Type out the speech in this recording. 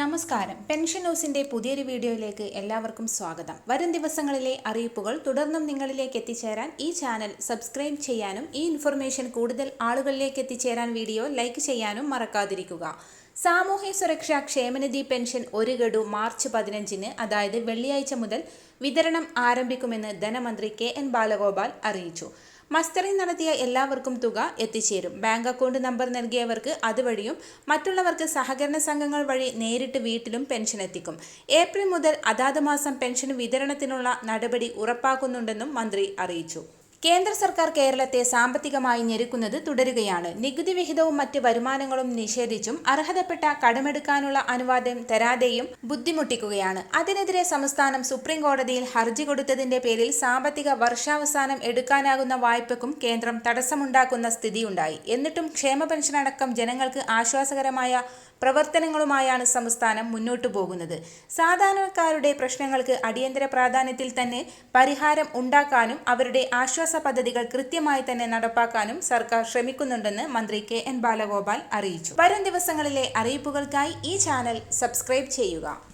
നമസ്കാരം. പെൻഷൻ ന്യൂസിന്റെ പുതിയൊരു വീഡിയോയിലേക്ക് എല്ലാവർക്കും സ്വാഗതം. വരും ദിവസങ്ങളിലെ അറിയിപ്പുകൾ തുടർന്നും നിങ്ങളിലേക്ക് എത്തിച്ചേരാൻ ഈ ചാനൽ സബ്സ്ക്രൈബ് ചെയ്യാനും ഈ ഇൻഫർമേഷൻ കൂടുതൽ ആളുകളിലേക്ക് എത്തിച്ചേരാൻ വീഡിയോ ലൈക്ക് ചെയ്യാനും മറക്കാതിരിക്കുക. സാമൂഹ്യ സുരക്ഷാ ക്ഷേമനിധി പെൻഷൻ ഒരു ഗഡു മാർച്ച് പതിനഞ്ചിന് അതായത് വെള്ളിയാഴ്ച മുതൽ വിതരണം ആരംഭിക്കുമെന്ന് ധനമന്ത്രി കെ എൻ ബാലഗോപാൽ അറിയിച്ചു. മസ്റ്ററിംഗ് നടത്തിയ എല്ലാവർക്കും തുക എത്തിച്ചേരും. ബാങ്ക് അക്കൗണ്ട് നമ്പർ നൽകിയവർക്ക് അതുവഴിയും മറ്റുള്ളവർക്ക് സഹകരണ സംഘങ്ങൾ വഴി നേരിട്ട് വീട്ടിലും പെൻഷൻ എത്തിക്കും. ഏപ്രിൽ മുതൽ അതാത് മാസം പെൻഷൻ വിതരണത്തിനുള്ള നടപടി ഉറപ്പാക്കുന്നുണ്ടെന്നും മന്ത്രി അറിയിച്ചു. കേന്ദ്ര സർക്കാർ കേരളത്തെ സാമ്പത്തികമായി ഞെരുക്കുന്നത് തുടരുകയാണ്. നികുതി വിഹിതവും മറ്റ് വരുമാനങ്ങളും നിഷേധിച്ചും അർഹതപ്പെട്ട കടമെടുക്കാനുള്ള അനുവാദം തരാതെയും ബുദ്ധിമുട്ടിക്കുകയാണ്. അതിനെതിരെ സംസ്ഥാനം സുപ്രീം കോടതിയിൽ ഹർജി കൊടുത്തതിന്റെ പേരിൽ സാമ്പത്തിക വർഷാവസാനം എടുക്കാനാകുന്ന വായ്പക്കും കേന്ദ്രം തടസ്സമുണ്ടാക്കുന്ന സ്ഥിതിയുണ്ടായി. എന്നിട്ടും ക്ഷേമ പെൻഷൻ അടക്കം ജനങ്ങൾക്ക് ആശ്വാസകരമായ പ്രവർത്തനങ്ങളുമായാണ് സംസ്ഥാനം മുന്നോട്ടു പോകുന്നത്. സാധാരണക്കാരുടെ പ്രശ്നങ്ങൾക്ക് അടിയന്തര പ്രാധാന്യത്തിൽ തന്നെ പരിഹാരം ഉണ്ടാക്കാനും അവരുടെ ആശ്വാസ പദ്ധതികൾ കൃത്യമായി തന്നെ നടപ്പാക്കാനും സർക്കാർ ശ്രമിക്കുന്നുണ്ടെന്ന് മന്ത്രി കെ എൻ ബാലഗോപാൽ അറിയിച്ചു. വരും ദിവസങ്ങളിലെ അറിയിപ്പുകൾക്കായി ഈ ചാനൽ സബ്സ്ക്രൈബ് ചെയ്യുക.